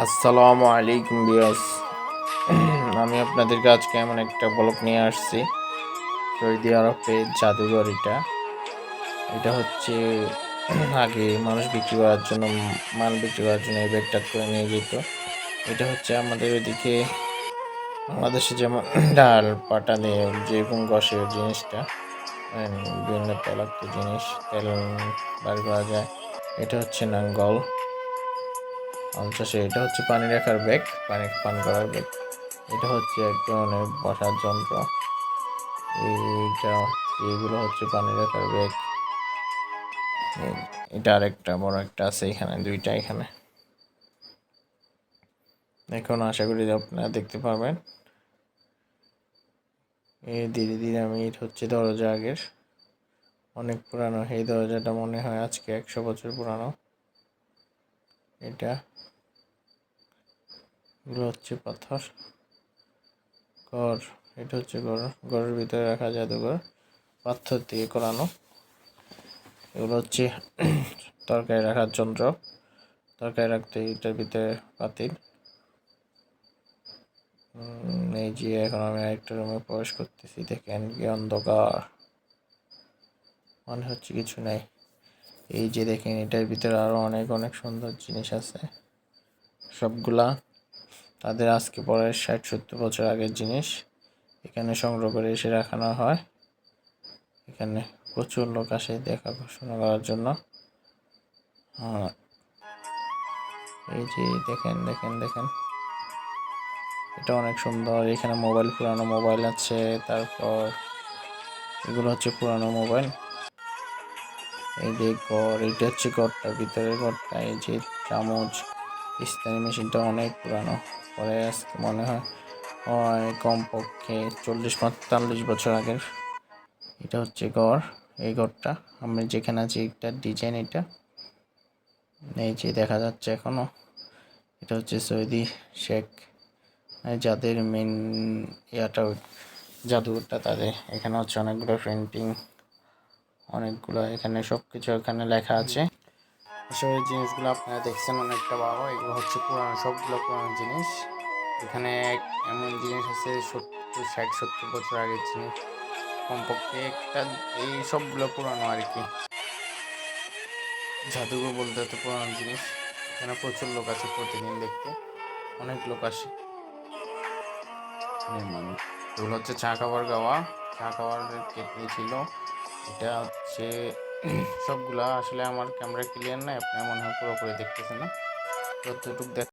আসসালামু আলাইকুম বিয়াস আমি আপনাদেরকে আজকে এমন একটা ব্লগ নিয়ে আসছি। সৌদি আরবের জাদুঘর এটা এটা হচ্ছে, আগে মানুষ বিক্রি করার জন্য, মাল বিক্রি করার জন্য এই ব্যাগটা করে নিয়ে যেত। এটা হচ্ছে আমাদের ওইদিকে, বাংলাদেশে যেমন ডাল পাটা দিয়ে যেরকম গসে জিনিসটা বিভিন্ন তৈলাক্ত জিনিস, তেল বার করা যায়। এটা হচ্ছে নাঙ্গল। চাষে এটা হচ্ছে পানি রাখার ব্যাগ, পানি পান করার ব্যাগ। এটা হচ্ছে এক ধরনের বসার যন্ত্র। এইটা এগুলো হচ্ছে পানি রাখার ব্যাগ। এটা আরেকটা বড় একটা আছে এখানে, দুইটা এখানে। এখন আশা করি আপনারা দেখতে পাবেন এই ধীরে ধীরে আমি হচ্ছে দরজা আগের। অনেক পুরানো, এই দরজাটা মনে হয় আজকে একশো বছর পুরানো। এটা এগুলো হচ্ছে পাথর। ঘর, এটা হচ্ছে ঘর। ঘরের ভিতরে রাখা জাদুঘর, পাথর দিয়ে করানো। এগুলো হচ্ছে তরকারি রাখার যন্ত্র। তরকারি রাখতে এটার ভিতরে পাতিল। এই যে এখন আমি আরেকটা রুমে প্রবেশ করতেছি, দেখেন কি অন্ধকার। মনে হচ্ছে কিছু নেই। এই যে দেখেন, এটার ভিতরে আরও অনেক অনেক সুন্দর জিনিস আছে। সবগুলা তাদের আজকে পরে ষাট, সত্তর বছর আগের জিনিস। এখানে সংগ্রহ করে এসে রাখানো হয়। এখানে প্রচুর লোক আসে দেখাশোনা করার জন্য। আর এই যে দেখেন দেখেন দেখেন। এটা অনেক সুন্দর। এখানে মোবাইল, পুরানো মোবাইল আছে। তারপর এগুলো হচ্ছে পুরানো মোবাইল। এই যে ঘর এইটা হচ্ছে ঘরটার ভিতরে ঘরটা, এই যে চামচ ইস্তানি মেশিনটা অনেক পুরানো, পরে আজকে মনে হয় কমপক্ষে চল্লিশ পঁয়তাল্লিশ বছর আগের। এটা হচ্ছে ঘর, এই ঘরটা, আমি যেখানে আছি এটা ডিজাইন এটা। এই যে দেখা যাচ্ছে এখনও, এটা হচ্ছে সৌদি শেখ যাদের মেন ইয়াটা, জাদুঘরটা তাদের, এখানে হচ্ছে অনেকগুলো পেন্টিং অনেকগুলো এখানে সব কিছু এখানে লেখা আছে। আসলে জিনিসগুলো আপনারা দেখছেন অনেকটা বাবা এগুলো হচ্ছে পুরানো, সবগুলো পুরানো জিনিস। এখানে এমন জিনিস আছে সত্তর, ষাট, সত্তর বছর আগের জিনিস। কমপক্ষে একটা, এই সবগুলো পুরানো আর কি। জাদুঘর বলতে তো পুরানো জিনিস। এখানে প্রচুর লোক আছে প্রতিদিন দেখতে। অনেক লোক আসে। এগুলো হচ্ছে চা খাবার গাওয়া চা খাবার কেটলি ছিল। এটা হচ্ছে সবগুলা আসলে আমার ক্যামেরা ক্লিয়ার নাই, আপনার মনে হয় পুরোপুরি দেখতেছেন না। যতটুকু দেখ